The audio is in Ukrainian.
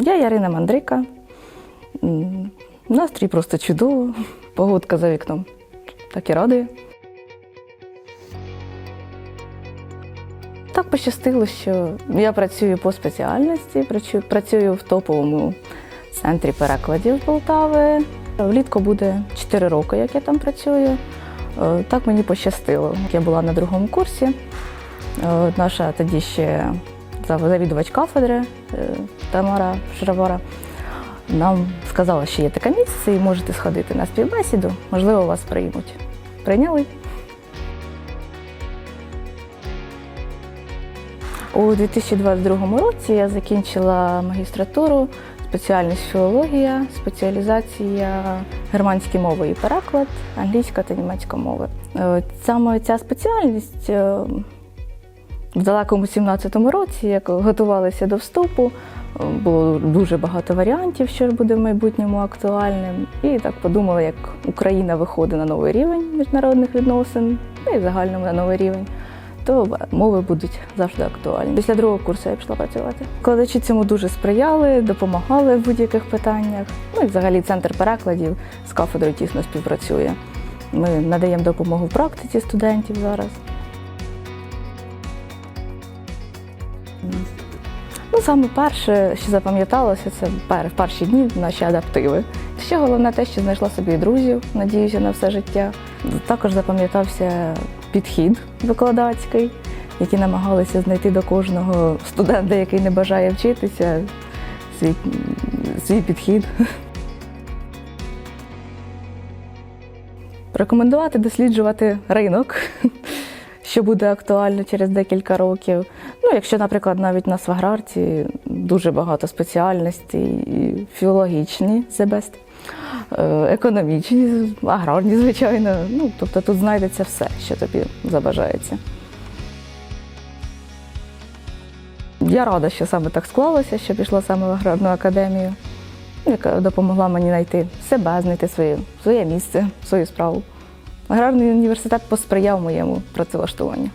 Ярина Мандрика. Настрій просто чудово, погодка за вікном. Так і радує. Так пощастило, що я працюю по спеціальності, працюю в топовому центрі перекладів Полтави. Влітку буде 4 роки, як я там працюю. Е, Так мені пощастило. Я була на другому курсі. Е, Наша тоді ще завідувач кафедри е, Тамара Шравара нам сказала, що є таке місце і можете сходити на співбесіду. Можливо, вас приймуть. Прийняли. У 2022 році я закінчила магістратуру, спеціальність філологія, спеціалізація германські мови і переклад, англійська та німецька мови. Е, Саме ця спеціальність е, в далекому 17-му році, як готувалися до вступу, е, було дуже багато варіантів, що буде в майбутньому актуальним. І так подумала, як Україна виходить на новий рівень міжнародних відносин, ну і в загальному на новий рівень то мови будуть завжди актуальні. Після другого курсу я пішла працювати. Кладачі цьому дуже сприяли, допомагали в будь-яких питаннях. Ну і взагалі центр перекладів з кафедрою тісно співпрацює. Ми надаємо допомогу в практиці студентів зараз. Ну, саме перше, що запам'яталося, це в перші дні наші адаптиви. Ще головне те, що знайшла собі друзів, надіюся, на все життя. Також запам'ятався підхід викладацький, які намагалися знайти до кожного студента, який не бажає вчитися, свій, свій підхід. Рекомендувати досліджувати ринок, що буде актуально через декілька років. Ну, якщо, наприклад, навіть на Сваграрці дуже багато спеціальностей, філологічні це економічні, аграрні, звичайно. Ну, тобто тут знайдеться все, що тобі забажається. Я рада, що саме так склалося, що пішла саме в аграрну академію, яка допомогла мені знайти себе, знайти своє, своє місце, свою справу. Аграрний університет посприяв моєму працевлаштуванню.